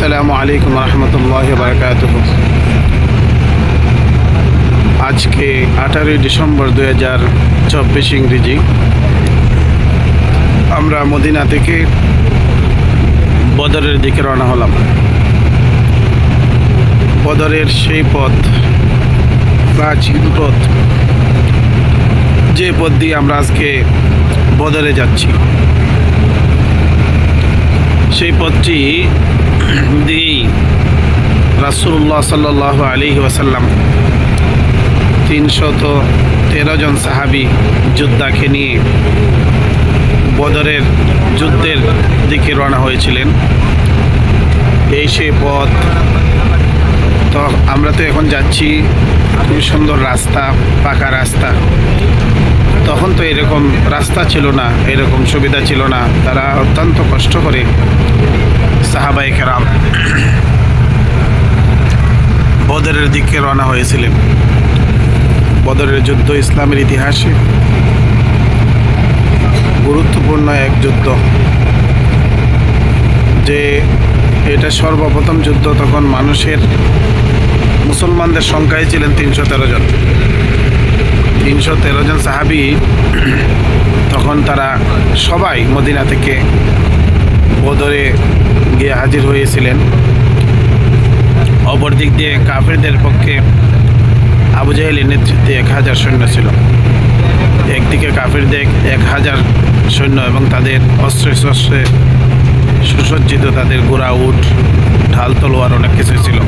আসসালামু আলাইকুম রহমতুল্লাহ বারকাত আজকে আঠারোই ডিসেম্বর দুই হাজার চব্বিশ ইংরেজি। আমরা মদিনা থেকে বদরের দিকে রওনা হলাম। বদরের সেই পথ, প্রাচীন পথ, যে পথ দিয়ে আমরা আজকে বদরে যাচ্ছি। সেই পথটি দিয়েই রাসুল্লাহ সাল্লাহ আলী ওয়াসাল্লাম তিনশত তেরো জন সাহাবি যোদ্ধাকে নিয়ে বদরের যুদ্ধের দিকে রওনা হয়েছিলেন। এই সেই পথ। তো আমরা তো এখন যাচ্ছি খুবই সুন্দর রাস্তা, পাকা রাস্তা। তখন তো এরকম রাস্তা ছিল না, এরকম সুবিধা ছিল না। তারা অত্যন্ত কষ্ট করে সাহাবাই কেরাম বদরের দিকে রওনা হয়েছিলেন। বদরের যুদ্ধ ইসলামের ইতিহাসে গুরুত্বপূর্ণ এক যুদ্ধ। যে এটা সর্বপ্রথম যুদ্ধ তখন মানুষের, মুসলমানদের সংখ্যাই ছিলেন তিনশো তেরো জন। তিনশো তেরো জন সাহাবি তখন তারা সবাই মদিনা থেকে বদরে গিয়ে হাজির হয়েছিলেন। অপরদিক দিয়ে কাফেরদের পক্ষে আবু জাহেলের নেতৃত্বে এক হাজার সৈন্য ছিল। একদিকে কাফেরদের এক হাজার সৈন্য এবং তাদের অস্ত্রে শস্ত্রে সুসজ্জিত তাদের গোড়া উঠ ঢাল, তলোয়ার অনেক কিছু ছিল।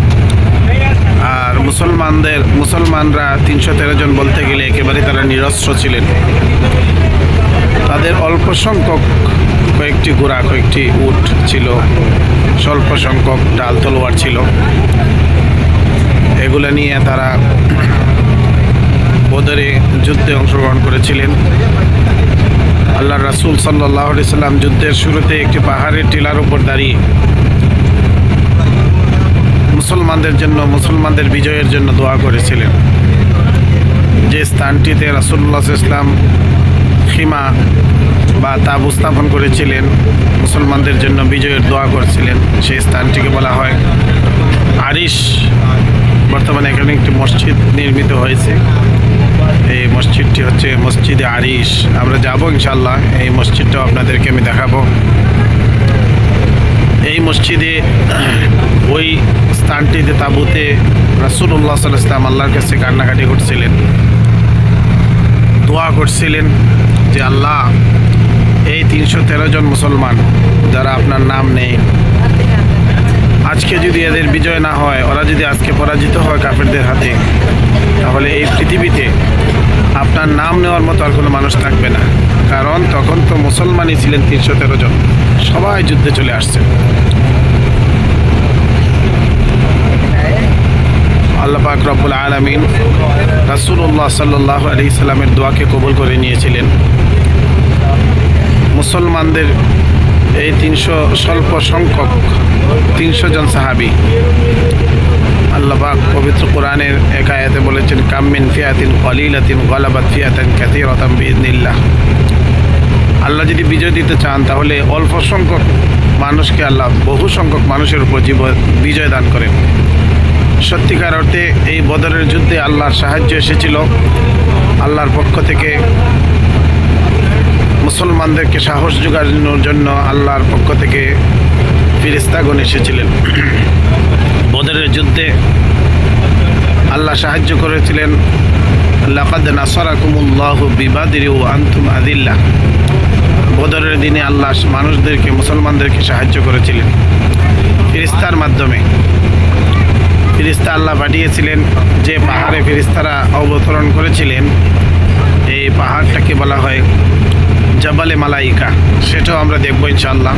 আর মুসলমানদের, মুসলমানরা তিনশো তেরো জন বলতে গেলে একেবারে তারা নিরস্ত্র ছিলেন। তাদের অল্প সংখ্যক কয়েকটি গোড়া, কয়েকটি উট ছিল, স্বল্প সংখ্যক ডাল তলোয়ার ছিল। এগুলো নিয়ে তারা বদরে যুদ্ধে অংশগ্রহণ করেছিলেন। আল্লাহ রাসুল সাল্লাহ সাল্লাম যুদ্ধের শুরুতে একটি পাহাড়ের টিলার উপর দাঁড়িয়ে মুসলমানদের জন্য, মুসলমানদের বিজয়ের জন্য দোয়া করেছিলেন। যে স্থানটিতে রাসুল্লাহ ইসলাম সীমা বা তাবু স্থাপন করেছিলেন। মুসলমানদের জন্য বিজয়ের দোয়া করছিলেন। সেই স্থানটিকে বলা হয় আরিশ। বর্তমানে এখানে একটি মসজিদ নির্মিত হয়েছে। এই মসজিদটি হচ্ছে মসজিদে আরিশ। আমরা যাব ইনশাল্লাহ এই মসজিদটাও আপনাদেরকে আমি দেখাবো। এই মসজিদে ওই স্থানটিতে তাবুতে রাসুল্লাহ সাল্লাম আল্লাহর কাছে কান্নাকাটি করছিলেন। দোয়া করছিলেন। যে আল্লাহ, এই তিনশো তেরো জন মুসলমান যারা আপনার নাম নেই, আজকে যদি এদের বিজয় না হয়, ওরা যদি আজকে পরাজিত হয় কাফেরদের হাতে, তাহলে এই পৃথিবীতে আপনার নাম নেওয়ার মতো আর কোনো মানুষ থাকবে না। কারণ তখন তো মুসলমানই ছিলেন তিনশো তেরো জন। সবাই যুদ্ধে চলে আসছে। আল্লাহ পাক রব্বুল আলমিন রাসুল্লাহ সাল্লাহ আলি সাল্লামের দোয়াকে কবুল করে নিয়েছিলেন। মুসলমানদের এই তিনশো স্বল্প সংখ্যক তিনশো জন সাহাবি। আল্লাহবাক পবিত্র কোরআনের এক আয়াতে বলেছেন কামিন ফিয়াতিন কলিলাতিন গলাবাদ ফিয়াতিন রতাম বিদিল্লাহ আল্লাহ যদি বিজয় দিতে চান, তাহলে অল্প সংখ্যক মানুষকে আল্লাহ বহু সংখ্যক মানুষের উপর জীব, বিজয় দান করেন। সত্যিকার অর্থে এই বদরের যুদ্ধে আল্লাহর সাহায্য এসেছিল। আল্লাহর পক্ষ থেকে মুসলমানদেরকে সাহস যোগানোর জন্য আল্লাহর পক্ষ থেকে ফিরিস্তাগণ এসেছিলেন। বদরের যুদ্ধে আল্লাহ সাহায্য করেছিলেন। লাকাদ নাসরাকুমুল্লাহ বিবাদির ও আন্তুম আদিল্লা বদরের দিনে আল্লাহ মানুষদেরকে, মুসলমানদেরকে সাহায্য করেছিলেন ফিরিস্তার মাধ্যমে। ফিরিস্তা আল্লাহ পাঠিয়েছিলেন যে পাহাড়ে ফিরিস্তারা অবতরণ করেছিলেন। এই পাহাড়টাকে বলা হয় জবালে মালাইকা, সেটাও আমরা দেখব ইনশাল্লাহ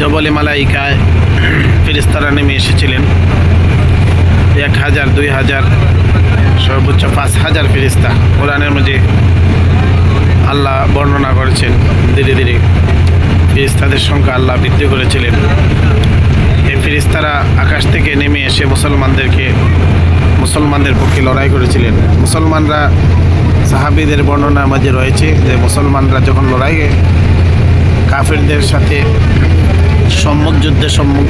জবলে মালাইকায় ফিরিস্তারা নেমে এসেছিলেন। এক হাজার, দুই হাজার, সর্বোচ্চ পাঁচ হাজার ফিরিস্তা কোরআনের মধ্যে আল্লাহ বর্ণনা করেছেন। ধীরে ধীরে ফিরিস্তাদের সংখ্যা আল্লাহ বৃদ্ধি করেছিলেন। এই ফিরিস্তারা আকাশ থেকে নেমে এসে মুসলমানদেরকে, মুসলমানদের পক্ষে লড়াই করেছিলেন। মুসলমানরা সাহাবিদের বর্ণনার মাঝে রয়েছে যে মুসলমানরা যখন লড়াইয়ে কাফেরদের সাথে সম্মুখ যুদ্ধে সম্মুখ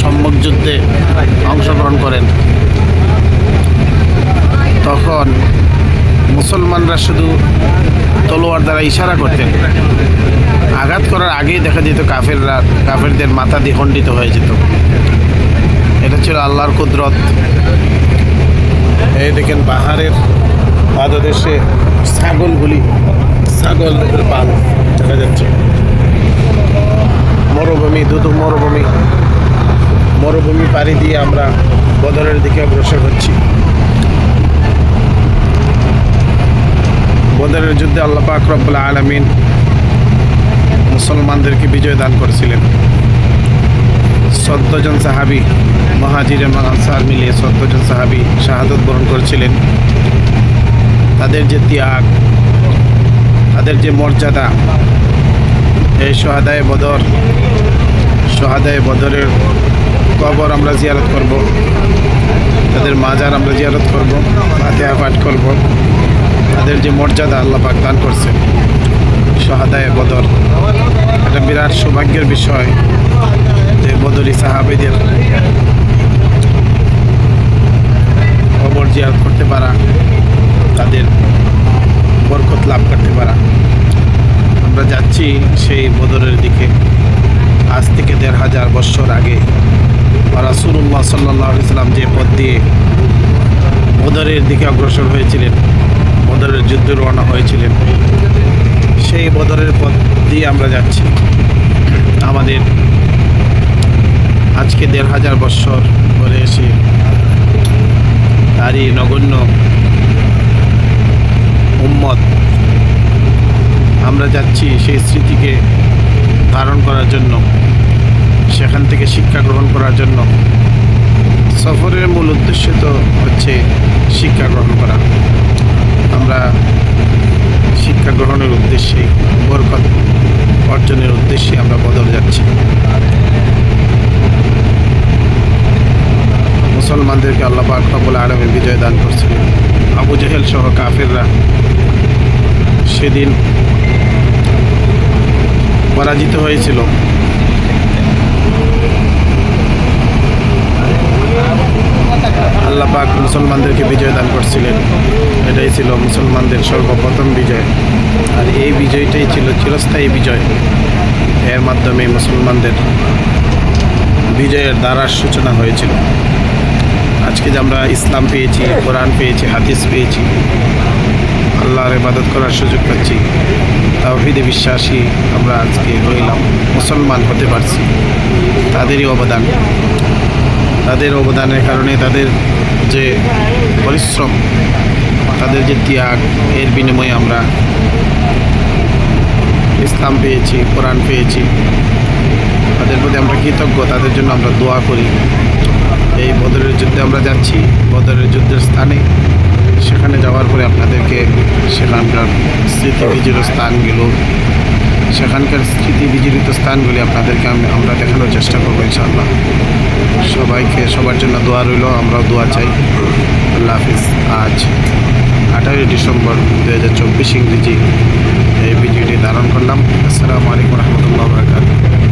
সম্মুখ যুদ্ধে অংশগ্রহণ করেন, তখন মুসলমানরা শুধু তলোয়ার দ্বারা ইশারা করতেন। আঘাত করার আগেই দেখা যেত কাফেররা কাফেরদের মাথা দিয়ে খণ্ডিত হয়ে যেত। এটা ছিল আল্লাহর কুদরত। এই দেখেন পাহাড়ের পাদদেশে ছাগলগুলি ছাগলের পাল দেখা যাচ্ছে। মরুভূমি, দুদু মরুভূমি মরুভূমি পাড়ি দিয়ে আমরা বদরের দিকে অগ্রসর হচ্ছি। বদরের যুদ্ধে আল্লাহ রব্বুল আলমিন মুসলমানদেরকে বিজয় দান করেছিলেন। চোদ্দজন সাহাবি মহাজির এবং আনসার মিলিয়ে চোদ্দজন সাহাবি শাহাদত বরণ করেছিলেন। তাদের যে ত্যাগ, তাদের যে মর্যাদা, এই সোহাদায় বদর, সোহাদায় বদরের কবর আমরা জিয়ারত করব, তাদের মাজার আমরা জিয়ারত করব, ফাতেহা পাঠ করব, তাদের যে মর্যাদা আল্লাহ পাক দান করছেন সোহাদায় বদর। এটা বিরাট সৌভাগ্যের বিষয় যে বদরি সাহাবেদের কবর জিয়ারত করতে পারা। তাদের বরকত লাভ করতে পারা। আমরা যাচ্ছি সেই বদরের দিকে। আজ থেকে দেড় হাজার বছর আগে রাসুল্লাহ সাল্লাহ ইসলাম যে পথ দিয়ে বদরের দিকে অগ্রসর হয়েছিলেন, বদরের যুদ্ধ রওনা হয়েছিলেন, সেই বদরের পথ দিয়ে আমরা যাচ্ছি। আমাদের আজকে দেড় হাজার বৎসর পরে এসে তারই নগণ্য উম্মত। আমরা যাচ্ছি সেই স্মৃতিকে ধারণ করার জন্য, সেখান থেকে শিক্ষা গ্রহণ করার জন্য। সফরের মূল উদ্দেশ্য তো হচ্ছে শিক্ষা গ্রহণ করা আমরা শিক্ষা গ্রহণের উদ্দেশ্যে বরকত অর্জনের উদ্দেশ্যে আমরা বদল যাচ্ছি মুসলমানদেরকে আল্লাহ পাক রব্বুল আলমে বিজয় দান করছিলেন আবু জেহেল সহ কাফেররা সেদিন পরাজিত হয়েছিল। আল্লাহ পাক মুসলমানদেরকে বিজয় দান করছিলেন। এটাই ছিল মুসলমানদের সর্বপ্রথম বিজয়। আর এই বিজয়টাই ছিল চিরস্থায়ী বিজয়। এর মাধ্যমে মুসলমানদের বিজয়ের দ্বারার সূচনা হয়েছিল। আজকে যে আমরা ইসলাম পেয়েছি, কোরআন পেয়েছি, হাদিস পেয়েছি, আল্লাহর ইবাদত করার সুযোগ পাচ্ছি, তাওহিদে বিশ্বাসী আমরা আজকে হইলাম মুসলমান হতে পারছি। তাদেরই অবদান। তাদের অবদানের কারণে তাদের যে পরিশ্রম, তাদের যে ত্যাগ, এর বিনিময়ে আমরা ইসলাম পেয়েছি, কোরআন পেয়েছি। তাদের প্রতি আমরা কৃতজ্ঞ, তাদের জন্য আমরা দোয়া করি। এই বদরের যুদ্ধে আমরা যাচ্ছি, বদরের যুদ্ধের স্থানে। সেখানে যাওয়ার পরে আপনাদেরকে সেখানকার স্মৃতি বিজড়িত স্থানগুলো, সেখানকার স্মৃতি বিজড়িত স্থানগুলি আপনাদেরকে আমি আমরা দেখানোর চেষ্টা করব ইনশাআল্লাহ। সবাইকে সবার জন্য দোয়া রইল, আমরাও দোয়া চাই। আল্লাহ হাফিজ। আজ আঠারোই ডিসেম্বর দু হাজার চব্বিশ ইংরেজি এই ভিডিওটি ধারণ করলাম। আসসালামু আলাইকুম রহমতুল্লাহ বরকাত